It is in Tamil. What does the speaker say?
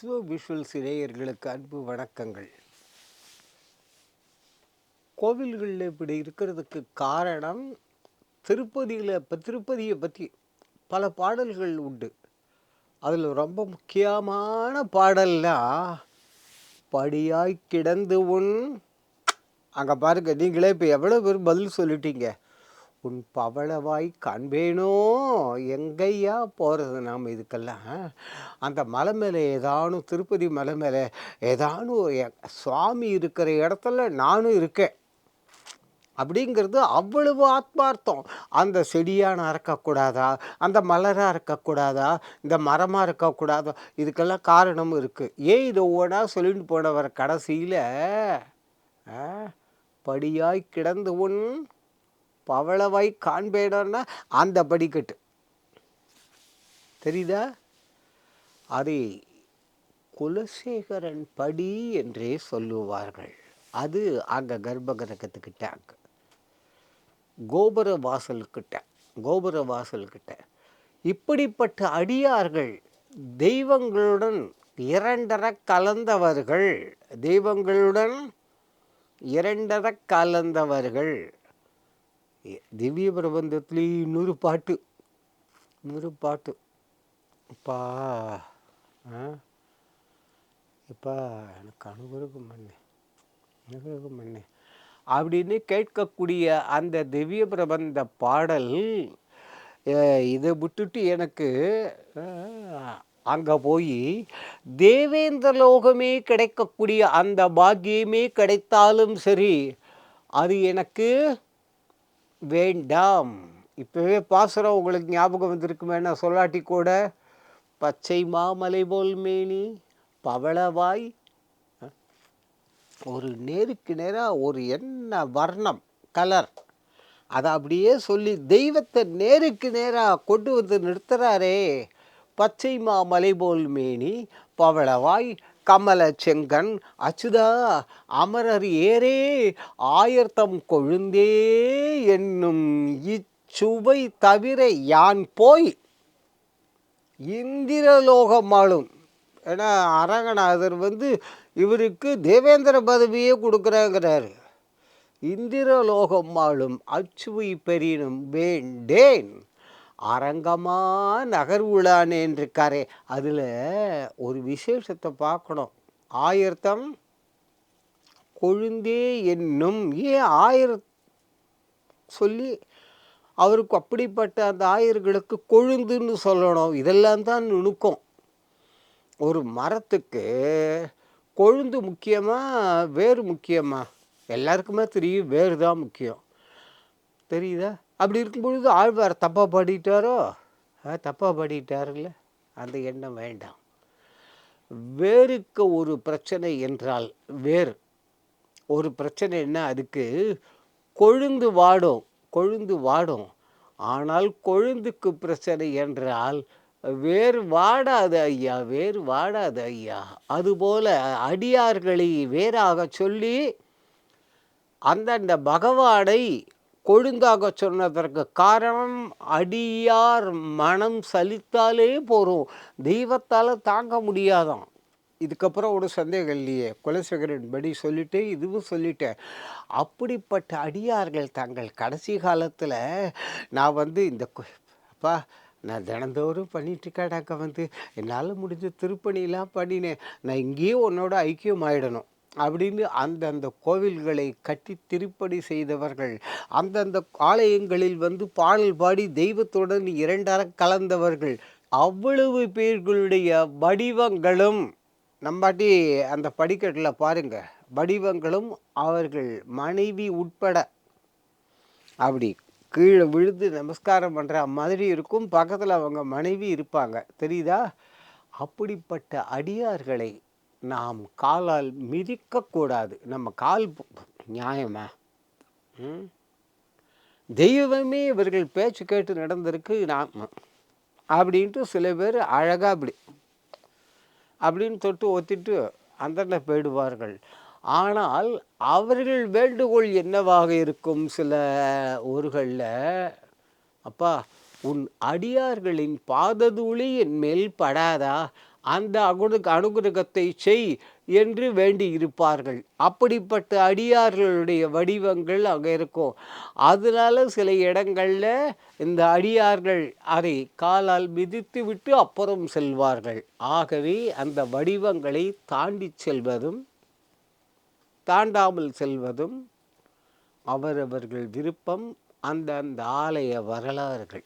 விஸ்வ விஷுவல்ஸ் இடையர்களுக்கு அன்பு வணக்கங்கள். கோவில்களில் இப்படி இருக்கிறதுக்கு காரணம் திருப்பதியில் இப்போ திருப்பதியை பற்றி பல பாடல்கள் உண்டு. அதில் ரொம்ப முக்கியமான பாடல்னா படியாய் கிடந்து உன் அங்கே பாருங்கள் நீங்களே இப்போ எவ்வளோ பேர் பதில் சொல்லிட்டீங்க. உன் பவளவாய் காண்பேனோ? எங்கய்யா போகிறது நாம் இதுக்கெல்லாம் அந்த மலை மேலே ஏதானும் திருப்பதி மலை மேலே ஏதானும் எ- சுவாமி இருக்கிற இடத்துல நானும் இருக்கேன். அப்படிங்கிறது அவ்வளவு ஆத்மார்த்தம். அந்த செடியான அறக்கக்கூடாதா அந்த மலராக இருக்கக்கூடாதா? இந்த மரமாக இருக்கக்கூடாதா? இதுக்கெல்லாம் காரணமும் இருக்குது ஏன் இதை ஒவ்வொன்றா சொல்லிட்டு போனவர் கடைசியில் படியாய் கிடந்து உன் பவளவாய் காண்பேடன்னா அந்த படிக்கட்டு. தெரியுதா? அதை குலசேகரன் படி என்றே சொல்லுவார்கள். அது அங்கே கர்ப்பகிரகத்துக்கிட்ட அங்கே கோபுர வாசலுக்கிட்ட கோபுர வாசல்கிட்ட இப்படிப்பட்ட அடியார்கள் தெய்வங்களுடன் இரண்டர கலந்தவர்கள். தெய்வங்களுடன் இரண்டர கலந்தவர்கள். திவ்ய பிரபந்தத்துலேயும் இன்னொரு பாட்டு. இன்னொரு பாட்டு. அப்பா இப்பா எனக்கு அனுகிரகம் பண்ணு. அனுகிரகம் பண்ணு. அப்படின்னு கேட்கக்கூடிய அந்த திவ்ய பிரபந்த பாடல் இதை விட்டுட்டு எனக்கு அங்கே போய் தேவேந்திர லோகமே கிடைக்கக்கூடிய அந்த பாக்கியமே கிடைத்தாலும் சரி அது எனக்கு வேண்டாம். இப்போவே பாசுரம் உங்களுக்கு ஞாபகம் வந்திருக்குமே நான் சொல்லாட்டி கூட. பச்சை மாமலை போல் மேனி பவளவாய் ஒரு நேருக்கு நேராக ஒரு என்ன வர்ணம் கலர். அதை அப்படியே சொல்லி தெய்வத்தை நேருக்கு நேராக கொண்டு வந்து நிறுத்துறாரே. பச்சை மாமலை போல் மேனி பவளவாய் கமல செங்கன் அச்சுதா அமரர் ஏரே ஆயர்த்தம் கொழுந்தே என்னும் இச்சுவை தவிர யான் போய்? இந்திரலோகம் ஆளும் ஏன்னா அரங்கநாதர் வந்து இவருக்கு தேவேந்திர பதவியே கொடுக்குறாங்கிறாரு. இந்திரலோகம் ஆளும் அச்சுவை பெறினும் வேண்டேன் அரங்கமாக நகர்வுளானேன் இருக்காரே அதில் ஒரு விசேஷத்தை பார்க்கணும். ஆயிரத்தம் கொழுந்தே என்னும் ஏன் ஆயிர சொல்லி அவருக்கு அப்படிப்பட்ட அந்த ஆயர்களுக்கு கொழுந்துன்னு சொல்லணும். இதெல்லாம் தான் நுணுக்கம். ஒரு மரத்துக்கு கொழுந்து முக்கியமாக வேர் முக்கியமாக எல்லாருக்குமே தெரியும் வேர் தான் முக்கியம். தெரியுதா? அப்படி இருக்கும் பொழுது ஆழ்வார் தப்பாக பாடிட்டாரோ? தப்பாக பாடிட்டாருல்ல. அந்த எண்ணம் வேண்டாம். வேருக்கு ஒரு பிரச்சனை என்றால் வேர் ஒரு பிரச்சனைன்னா அதுக்கு கொழுந்து வாடும் கொழுந்து வாடும். ஆனால் கொழுந்துக்கு பிரச்சனை என்றால் வேறு வாடாது ஐயா வேறு வாடாது ஐயா. அதுபோல அடியார்களை வேறாக சொல்லி அந்தந்த பகவானை கொழுந்தாக சொன்னதற்கு காரணம் அடியார் மனம் சலித்தாலே போகிறோம் தெய்வத்தால் தாங்க முடியாதான். இதுக்கப்புறம் ஒரு சந்தேகம் இல்லையே. குலசேகரன் படி சொல்லிட்டு இதுவும் சொல்லிட்டேன். அப்படிப்பட்ட அடியார்கள் தங்கள் கடைசி காலத்தில் நான் வந்து இந்த அப்பா நான் தினந்தோறும் பண்ணிட்டுருக்கேடாக்க வந்து. என்னால் முடிஞ்ச திருப்பணிலாம் பண்ணினேன். நான் இங்கேயும் உன்னோட ஐக்கியம் ஆகிடணும் அப்படின்னு அந்தந்த கோவில்களை கட்டி திருப்பணி செய்தவர்கள் அந்தந்த ஆலயங்களில் வந்து பாடல் பாடி தெய்வத்துடன் இரண்டர கலந்தவர்கள் அவ்வளவு பேர்களுடைய வடிவங்களும் நம்பாட்டி அந்த படிக்கட்டில் பாருங்க வடிவங்களும் அவர்கள் மனைவி உட்பட. அப்படி கீழே விழுந்து நமஸ்காரம் பண்ணுற மாதிரி இருக்கும் பக்கத்தில் அவங்க மனைவி இருப்பாங்க. தெரியுதா? அப்படிப்பட்ட அடியார்களை நாம் காலால் மிதிக்கக்கூடாது. நம்ம கால் நியாயமா? ம்? தெய்வமே இவர்கள் பேச்சு கேட்டு நடந்திருக்கு நான் அப்படின்ட்டு சில பேர் அழகாக அப்படி அப்படின்னு தொட்டு ஒத்திட்டு அந்தண்ட போயிடுவார்கள். ஆனால் அவர்கள் வேண்டுகோள் என்னவாக இருக்கும் சில ஊர்களில்? அப்பா உன் அடியார்களின் பாததூளி என் மேல் படாதா? அந்த அகுண அனுகிரகத்தை செய் என்று வேண்டி இருப்பார்கள் அப்படிப்பட்ட அடியார்களுடைய வடிவங்கள் அங்கே இருக்கும். அதனால சில இடங்களில் இந்த அடியார்கள் அதை காலால் மிதித்து விட்டு அப்புறம் செல்வார்கள். ஆகவே அந்த வடிவங்களை தாண்டி செல்வதும் தாண்டாமல் செல்வதும் அவரவர்கள் விருப்பம் அந்த அந்த ஆலய வரலாறுகள்.